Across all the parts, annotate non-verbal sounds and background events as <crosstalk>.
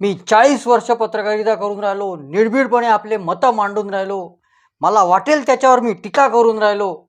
मी चाळीस वर्ष पत्रकारिता करून राहिलो निर्भीडपणे आपले मतं मांडून राहिलो. मला वाटेल त्याच्यावर मी टीका करून राहिलो.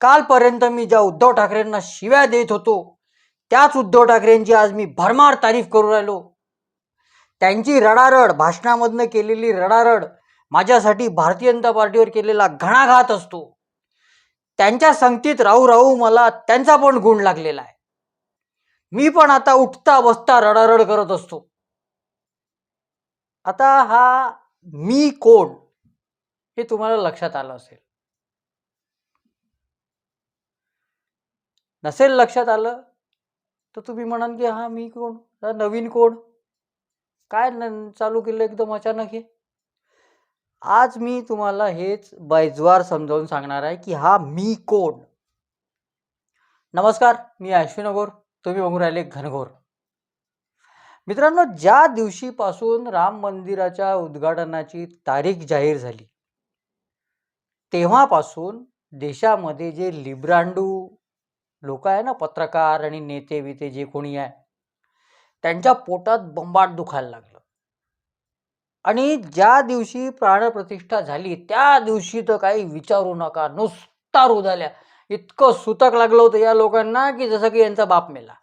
कालपर्यंत मी ज्या उद्धव ठाकरेंना शिव्या देत होतो त्याच उद्धव ठाकरेंची आज मी भरमार तारीफ करून राहिलो. त्यांची रडारड भाषणामधनं केलेली रडारड माझ्यासाठी भारतीय जनता पार्टीवर केलेला घणाघात असतो. त्यांच्या संगतीत राहू राहू मला त्यांचा पण गुण लागलेला आहे. मी पण आता उठता बसता रडारड करत असतो. आता हा मी कोण हे तुम्हाला लक्षात आलं असेल. नसेल लक्षात आलं तर तुम्ही म्हणाल की हा मी कोण? नवीन कोण? काय न- चालू केलं एकदम अचानक हे? आज मी तुम्हाला हेच बैजवार समजावून सांगणार आहे की हा मी कोण? नमस्कार मी अश्विन तुम्ही बघून राहिले घनघोर. मित्रांनो ज्या दिवशीपासून राम मंदिराच्या उद्घाटनाची तारीख जाहीर झाली तेव्हापासून देशामध्ये जे लिब्रांडू लोक आहे ना पत्रकार आणि नेते बिते जे कोणी आहे त्यांच्या पोटात बंबाट दुखायला लागलं. आणि ज्या दिवशी प्राणप्रतिष्ठा झाली त्या दिवशी तर काही विचारू नका नुसता रुदाल्या. इतकं सुतक लागलं होतं या लोकांना की जसं की यांचा बाप मेला.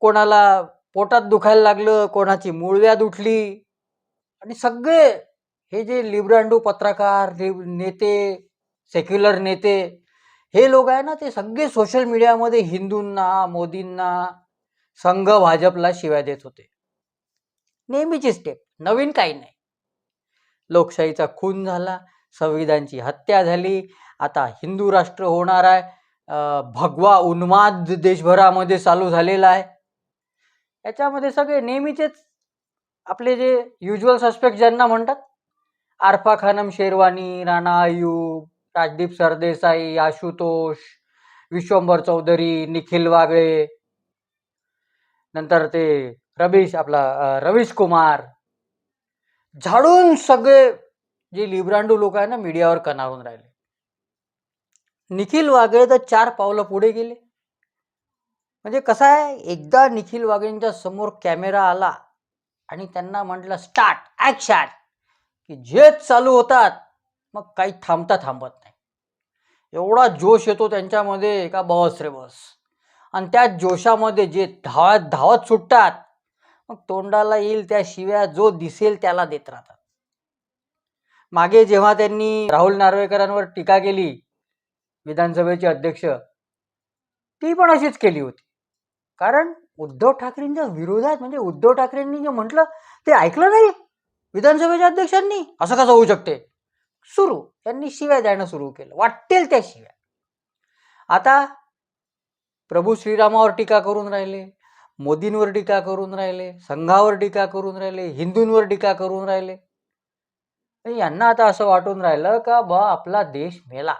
कोणाला पोटात दुखायला लागलं कोणाची मूळव्याध उठली. आणि सगळे हे जे लिब्रांडू पत्रकार लिब- नेते सेक्युलर नेते हे लोक आहे ना ते सगळे सोशल मीडियामध्ये हिंदूंना मोदींना संघ भाजपला शिव्या देत होते. नेहमीची स्टेप नवीन काही नाही. लोकशाहीचा खून झाला संविधानची हत्या झाली. आता हिंदू राष्ट्र होणार आहे. भगवा उन्माद देशभरामध्ये चालू झालेला आहे. याच्यामध्ये सगळे नेहमीचेच आपले जे युज्युअल सस्पेक्ट ज्यांना म्हणतात आरफा खानम शेरवानी राणा अयूब राजदीप सरदेसाई आशुतोष विश्वंभर चौधरी निखिल वागळे नंतर ते रवीश आपला रवीश कुमार. झाडून सगळे जे लिब्रांडू लोक आहे ना मीडियावर कनावून राहिले. निखिल वागळे तर चार पावलं पुढे गेले. म्हणजे कसं आहे एकदा निखिल वाघेंच्या समोर कॅमेरा आला आणि त्यांना म्हटलं स्टार्ट ॲक्शन! की जे चालू होतात मग काही थांबता थांबत नाही. एवढा जोश येतो त्यांच्यामध्ये का बस रे बस. आणि त्या जोशामध्ये जे धावत धावत सुटतात मग तोंडाला येईल त्या शिव्या जो दिसेल त्याला देत राहतात. मागे जेव्हा त्यांनी राहुल नार्वेकरांवर टीका केली विधानसभेचे अध्यक्ष ती पण अशीच केली होती. कारण उद्धव ठाकरेंच्या विरोधात म्हणजे उद्धव ठाकरेंनी जे म्हटलं ते ऐकलं नाही विधानसभेच्या अध्यक्षांनी. असं कसं होऊ शकते? सुरू. त्यांनी शिव्या द्यायला सुरू केलं. वाटेल त्या शिव्या. आता प्रभू श्रीरामावर टीका करून राहिले मोदींवर टीका करून राहिले संघावर टीका करून राहिले हिंदूंवर टीका करून राहिले. यांना आता असं वाटून राहिलं का बा आपला देश मेला.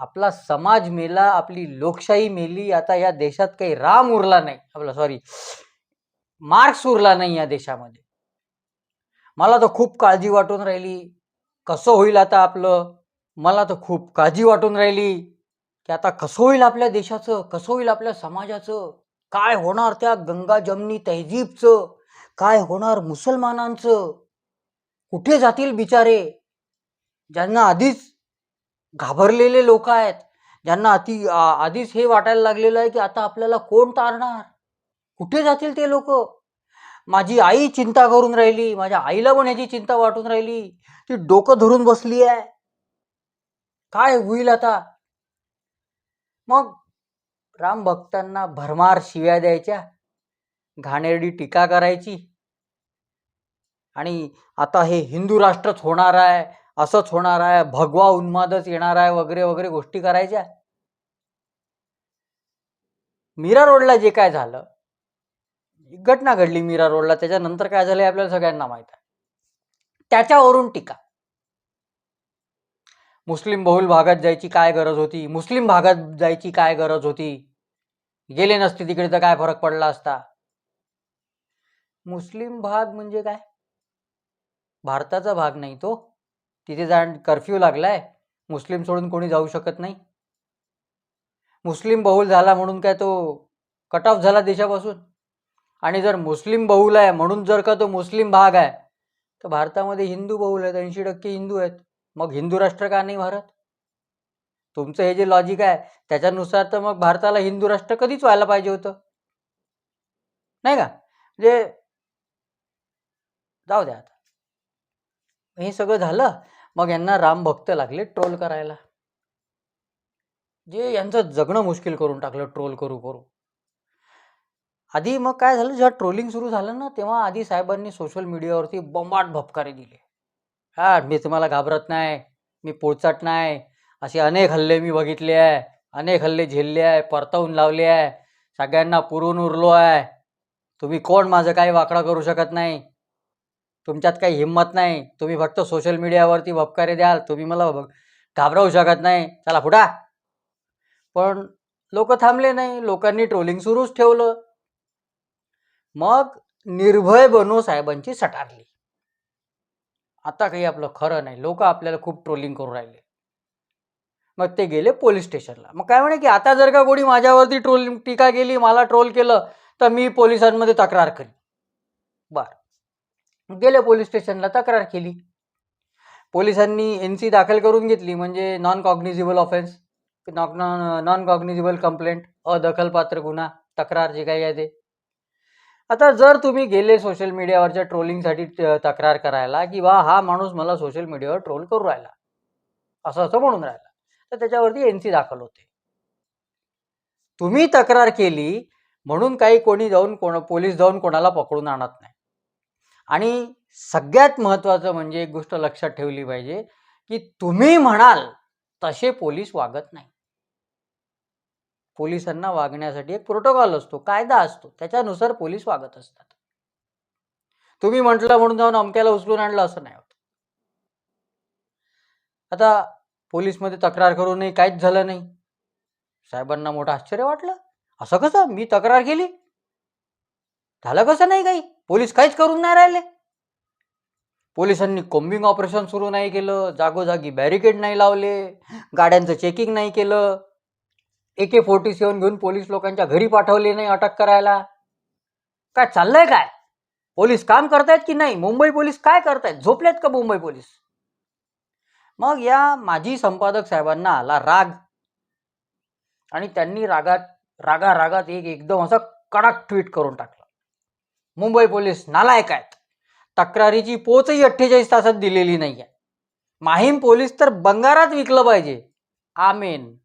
आपला समाज मेला आपली लोकशाही मेली आता या देशात काही राम उरला नाही. आपला सॉरी मार्क्स उरला नाही या देशामध्ये. मला तर खूप काळजी वाटून राहिली. कसं होईल आता आपलं? मला तर खूप काळजी वाटून राहिली. की आता कसं होईल आपल्या देशाचं? कसं होईल आपल्या समाजाचं? काय होणार त्या गंगा जमनी तहजीबचं? काय होणार मुसलमानांचं? कुठे जातील बिचारे? ज्यांना आधीच घाबरलेले लोक आहेत ज्यांना अति आधीच हे वाटायला लागलेलं आहे की आता आपल्याला कोण तारणार? कुठे जातील ते लोक? माझी आई चिंता करून राहिली माझ्या आईला पण याची चिंता वाटून राहिली. ती डोकं धरून बसली आहे. काय होईल आता? मग राम भक्तांना भरमार शिव्या द्यायच्या घाणेरडी टीका करायची. आणि आता हे हिंदू राष्ट्रच होणार आहे असंच होणार आहे भगवा उन्मादच येणार आहे वगैरे वगैरे गोष्टी करायच्या. मीरा रोडला जे काय झालं एक घटना घडली मीरा रोडला त्याच्यानंतर काय झालं आपल्याला सगळ्यांना माहीत आहे. त्याच्यावरून टीका. मुस्लिम बहुल भागात जायची काय गरज होती? मुस्लिम भागात जायची काय गरज होती? गेले नसते तिकडे तर काय फरक पडला असता? मुस्लिम भाग म्हणजे काय? भारताचा भाग नाही तो. तिथे जा कर्फ्यू लागलाय. मुस्लिम सोडून कोणी जाऊ शकत नाही. मुस्लिम बहुल झाला म्हणून काय तो कट ऑफ झाला देशापासून? आणि जर मुस्लिम बहुल आहे म्हणून जर का तो मुस्लिम भाग आहे तर भारतामध्ये हिंदू बहुल आहेत ऐंशी टक्के हिंदू आहेत. मग हिंदू राष्ट्र का नाही भारत? तुमचं हे जे लॉजिक आहे त्याच्यानुसार तर मग भारताला हिंदू राष्ट्र कधीच व्हायला पाहिजे होतं. नाही का? म्हणजे जाऊ द्या आता. हे सगळं झालं मग यांना राम भक्त लागले ट्रोल करायला. जे यांचं जगणं मुश्किल करून टाकलं ट्रोल करू करू. आधी मग काय झालं जेव्हा ट्रोलिंग सुरू झालं ना तेव्हा आधी साहेबांनी सोशल मीडियावरती बंबाट भपकारे दिले. हा मी तुम्हाला घाबरत नाही मी पोळचाट नाही असे अनेक हल्ले मी बघितले आहे अनेक हल्ले झेलले आहे परतवून लावले आहे सगळ्यांना पुरून उरलो आहे. तुम्ही कोण? माझं काही वाकडा करू शकत नाही. तुमच्यात काही हिंमत नाही. तुम्ही फक्त सोशल मीडियावरती भपकारे द्याल तुम्ही मला ब- घाबरवू शकत नाही. चला फुटा. पण लोक थांबले नाही. लोकांनी ट्रोलिंग सुरूच ठेवलं. मग निर्भय बनू साहेबांची सटारली. आता काही आपलं खरं नाही. लोक आपल्याला खूप ट्रोलिंग करून राहिले. मग ते गेले पोलीस स्टेशनला मग काय म्हणे की आता जर का कोणी माझ्यावरती ट्रोलिंग टीका केली मला ट्रोल केलं तर मी पोलिसांमध्ये तक्रार करीन. बरं. गेले पोलीस स्टेशनला तक्रार केली. पोलिसांनी एन सी दाखल करून घेतली म्हणजे non cognizable offence non non cognizable complaint अदखलपात्र गुन्हा तक्रार जे काही आहे ते. आता जर तुम्ही गेले सोशल मीडियावरच्या ट्रोलिंगसाठी तक्रार करायला की बा हा माणूस मला सोशल मीडियावर ट्रोल करू राहिला. असं असं म्हणून राहिला. तर त्याच्यावरती एन सी दाखल होते. तुम्ही तक्रार केली म्हणून काही कोणी जाऊन कोण पोलीस जाऊन कोणाला पकडून आणत नाही. आणि सगळ्यात महत्त्वाचं म्हणजे एक गोष्ट लक्षात ठेवली पाहिजे की तुम्ही म्हणाल तसे पोलीस वागत नाही. पोलिसांना वागण्यासाठी एक प्रोटोकॉल असतो कायदा असतो त्याच्यानुसार पोलीस वागत असतात. तुम्ही म्हटलं म्हणून जाऊन अमक्याला उचलून आणलं असं नाही होत. आता पोलीसमध्ये तक्रार करूनही काहीच झालं नाही. साहेबांना मोठं आश्चर्य वाटलं. असं कसं? मी तक्रार केली? झालं कसं नाही काही? पोलीस काहीच करून नाही राहिले. पोलिसांनी कोम्बिंग ऑपरेशन सुरू नाही केलं जागोजागी बॅरिकेड नाही लावले गाड्यांचं चेकिंग नाही केलं. ए के फोर्टी सेवन घेऊन पोलीस लोकांच्या घरी पाठवले नाही अटक करायला. काय चाललंय काय? पोलीस काम करतायत की नाही? मुंबई पोलीस काय करतायत? झोपलेत का मुंबई पोलीस? मग या माजी संपादक साहेबांना आला राग. आणि त्यांनी रागात रागा रागात एक एकदम असं कडक ट्विट करून टाकलं. मुंबई पोलीस नालायक आहेत तक्रारीची पोचही अठ्ठेचाळीस तासात दिलेली नाही आहे माहीम पोलीस तर बंगारात विकलं पाहिजे. आमेन.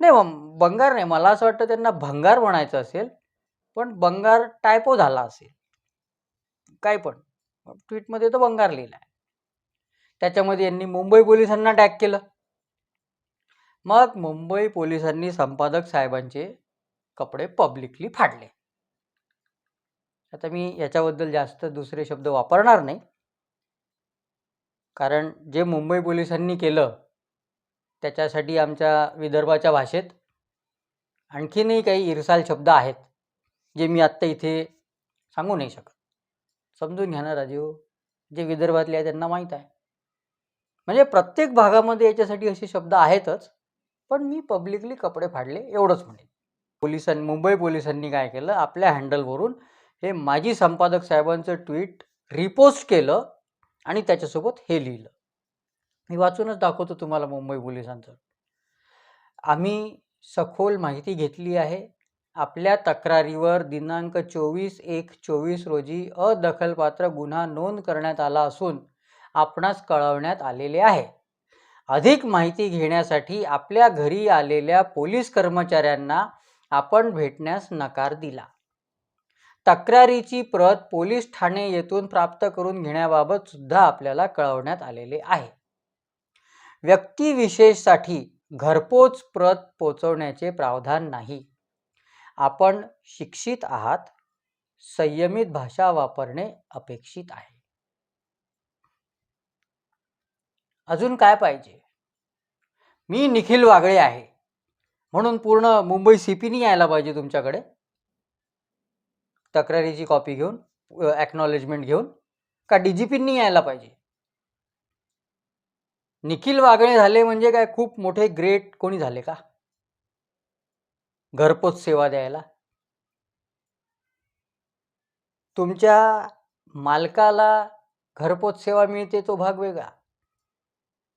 नाही मग बंगार नाही. मला असं वाटतं त्यांना भंगार म्हणायचं असेल पण बंगार टायपो झाला असेल. काय पण. ट्विटमध्ये तो बंगार लिहिला आहे त्याच्यामध्ये यांनी मुंबई पोलिसांना टॅग केलं. मग मुंबई पोलिसांनी संपादक साहेबांचे कपडे पब्लिकली फाडले. आता मी याच्याबद्दल जास्त दुसरे शब्द वापरणार नाही. कारण जे मुंबई पोलिसांनी केलं त्याच्यासाठी आमच्या विदर्भाच्या भाषेत आणखीनही काही इरसाल शब्द आहेत जे मी आत्ता इथे सांगू नाही शकत. समजून घ्या ना राजीव जे विदर्भातले आहे त्यांना माहीत आहे. म्हणजे प्रत्येक भागामध्ये याच्यासाठी असे शब्द आहेतच पण मी पब्लिकली कपडे फाडले एवढंच म्हणेन. पोलिसांनी मुंबई पोलिसांनी काय केलं आपल्या हँडलवरून हे माजी संपादक साहेबांचं ट्विट रिपोस्ट केलं आणि त्याच्यासोबत हे लिहिलं. मी वाचूनच दाखवतो तुम्हाला मुंबई पोलिसांचं. आम्ही सखोल माहिती घेतली आहे. आपल्या तक्रारीवर दिनांक चोवीस एक चोवीस रोजी अदखलपात्र गुन्हा नोंद करण्यात आला असून आपणास कळवण्यात आलेले आहे. अधिक माहिती घेण्यासाठी आपल्या घरी आलेल्या पोलीस कर्मचाऱ्यांना आपण भेटण्यास नकार दिला. तक्रारीची प्रत पोलीस ठाणे येथून प्राप्त करून घेण्याबाबत सुद्धा आपल्याला कळवण्यात आलेले आहे. व्यक्तिविशेषसाठी घरपोच प्रत पोचवण्याचे प्रावधान नाही. आपण शिक्षित आहात. संयमित भाषा वापरणे अपेक्षित आहे. अजून काय पाहिजे? मी निखिल वागळे आहे. म्हणून पूर्ण मुंबई सीपीनी यायला पाहिजे तुमच्याकडे. तक्रारीची कॉपी घेऊन ॲक्नॉलेजमेंट घेऊन का डी जी पींनी यायला पाहिजे? निखिल वागणे झाले म्हणजे काय खूप मोठे ग्रेट कोणी झाले का? घरपोच सेवा द्यायला. तुमच्या मालकाला घरपोच सेवा मिळते तो भाग वेगळा.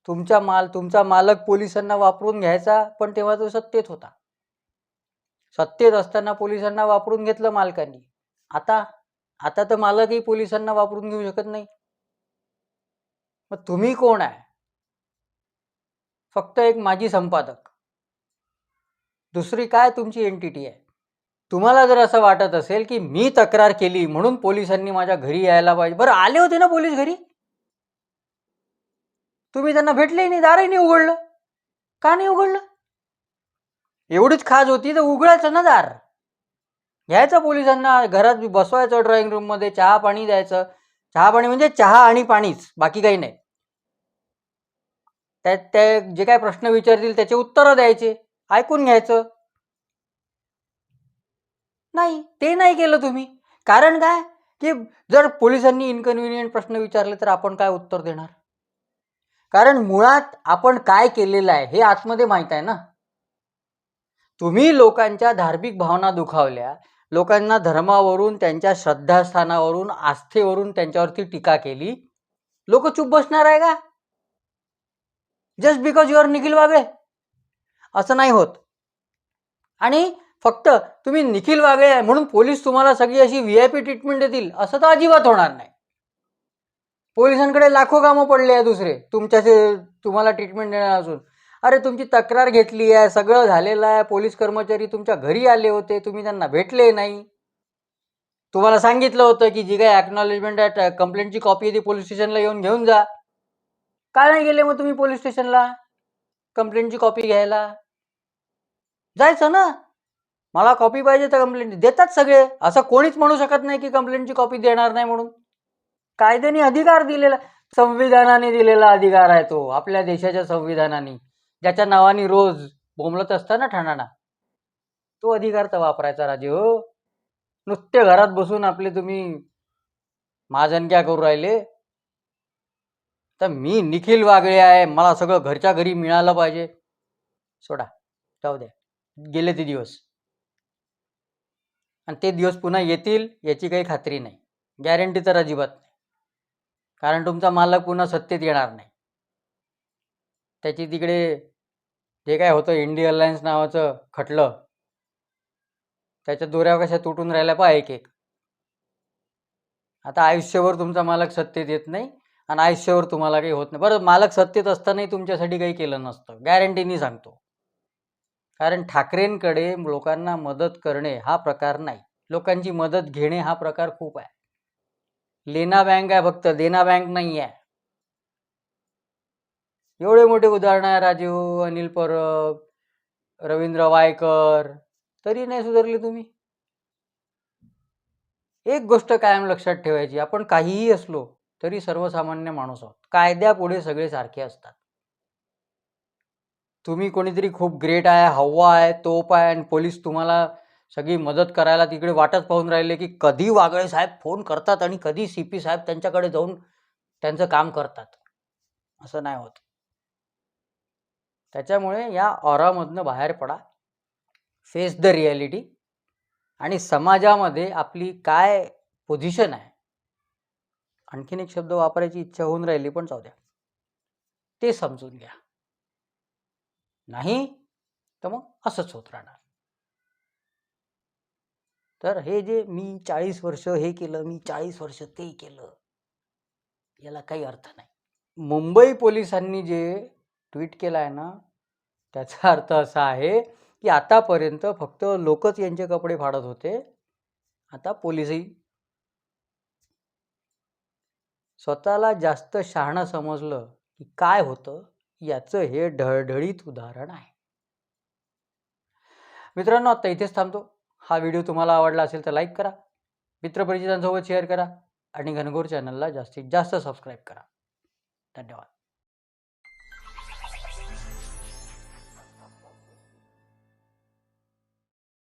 तुमचा माल तुमचा मालक पोलिसांना वापरून घ्यायचा पण तेव्हा तो सत्तेत होता. सत्तेत असताना पोलिसांना वापरून घेतलं मालकांनी. आता आता तर मालकही पोलिसांना वापरून घेऊ शकत नाही. मग तुम्ही कोण आहे? फक्त एक माजी संपादक. दुसरी काय तुमची एंटिटी आहे? तुम्हाला जर असं वाटत असेल की मी तक्रार केली म्हणून पोलिसांनी माझ्या घरी यायला पाहिजे. बरं आले होते ना पोलीस घरी? तुम्ही त्यांना भेटले नाही दारही नाही उघडलं. का नाही उघडलं? एवढीच खाज होती तर उघडायचं ना दार. घ्यायचं पोलिसांना घरात बसवायचं ड्रॉइंग रूममध्ये चहा पाणी द्यायचं. चहा पाणी म्हणजे चहा आणि पाणीच बाकी काही नाही. त्यात ते जे काय प्रश्न विचारतील त्याचे उत्तरं द्यायचे ऐकून घ्यायचं. नाही ते नाही केलं तुम्ही. कारण काय? की जर पोलिसांनी इनकन्व्हिनियंट प्रश्न विचारले तर आपण काय उत्तर देणार? कारण मुळात आपण काय केलेलं आहे हे आतमध्ये माहीत आहे ना? तुम्ही लोकांच्या धार्मिक भावना दुखावल्या लोकांना धर्मावरून त्यांच्या श्रद्धास्थानावरून आस्थेवरून त्यांच्यावरती टीका केली. लोक चुप बसणार आहे का? Just because you are Nikhil Wagle असं नाही होत. आणि फक्त तुम्ही निखिल वागळे आहे म्हणून पोलीस तुम्हाला सगळी अशी व्ही आय पी ट्रीटमेंट देतील असं तर अजिबात होणार नाही. पोलिसांकडे लाखो कामं पडले आहे दुसरे. तुमच्याचे तुम्हाला ट्रीटमेंट देणार असून अरे तुमची तक्रार घेतली आहे सगळं झालेलं आहे पोलीस कर्मचारी तुमच्या घरी आले होते तुम्ही त्यांना भेटले नाही. तुम्हाला सांगितलं होतं की जी काही ॲक्नॉलेजमेंट आहे कंप्लेंटची कॉपी आहे ती पोलीस स्टेशनला येऊन घेऊन जा. काय नाही गेले मग तुम्ही पोलीस स्टेशनला कंप्लेंटची कॉपी घ्यायला. जायचं ना. मला कॉपी पाहिजे तर कंप्लेंट देतात सगळे. असं कोणीच म्हणू शकत नाही की कंप्लेंटची कॉपी देणार नाही म्हणून. कायद्याने अधिकार दिलेला संविधानाने दिलेला अधिकार आहे तो आपल्या देशाच्या संविधानाने. ज्याच्या नावाने रोज बोंबलत असता ना ठाणाणा? तो अधिकार तर वापरायचा राजे हो. नुसते घरात बसून आपले तुम्ही महाजनक्या करू राहिले. तर मी निखिल वागळे आहे मला सगळं घरच्या घरी मिळालं पाहिजे. सोडा जाऊ द्या गेले ते दिवस. आणि ते दिवस पुन्हा येतील याची काही खात्री नाही. गॅरंटी तर अजिबात नाही. कारण तुमचा मालक पुन्हा सत्तेत येणार नाही. त्याची तिकडे जे काय होतं इंडिया अलायन्स नावाचं खटलं त्याच्या दोऱ्या कशा तुटून राहिल्या पहा एक एक. आता आयुष्यभर तुमचा मालक सत्तेत येत नाही आणि आयुष्यावर तुम्हाला काही होत नाही. बरं मालक सत्तेत असतानाही तुमच्यासाठी काही केलं नसतं. गॅरंटीनी सांगतो. कारण ठाकरेंकडे लोकांना मदत करणे हा प्रकार नाही. लोकांची मदत घेणे हा प्रकार खूप आहे. लेना बँक आहे फक्त. देना बँक नाही आहे. एवढे मोठे उदाहरण आहे राजीव अनिल परब रवींद्र वायकर. तरी नाही सुधारले तुम्ही? एक गोष्ट कायम लक्षात ठेवायची आपण काहीही असलो तरी सर्वसामान्य माणूस आहोत. कायद्यापुढे सगळे सारखे असतात. तुम्ही कोणीतरी खूप ग्रेट आहे हवा आहे तोप आहे आणि पोलीस तुम्हाला सगळी मदत करायला तिकडे वाटच पाहून राहिले की कधी वागळे साहेब फोन करतात आणि कधी सी पी साहेब त्यांच्याकडे जाऊन त्यांचं काम करतात. असं नाही होत. त्याच्यामुळे या ऑरामधनं बाहेर पडा. फेस द रियालिटी आणि समाजामध्ये आपली काय पोझिशन आहे? आणखीन एक शब्द वापरायची इच्छा होऊन राहिली पण जाऊ द्या. ते समजून घ्या. नाही तर मग असंच होत राहणार. तर हे जे मी चाळीस वर्ष हे केलं मी चाळीस वर्ष ते केलं याला काही अर्थ नाही. मुंबई पोलिसांनी जे ट्विट केला आहे ना त्याचा <laughs> अर्थ असा आहे की आतापर्यंत फक्त लोकच यांचे कपडे फाडत होते. आता पोलिसही. स्वतःला जास्त शहाणं समजलं की काय होतं याचं हे ढळढळीत उदाहरण आहे. मित्रांनो आता इथेच थांबतो. हा व्हिडिओ तुम्हाला आवडला असेल तर लाईक करा. मित्रपरिचितांसोबत शेअर करा आणि घनघोर चॅनलला जास्तीत जास्त सबस्क्राईब करा. धन्यवाद.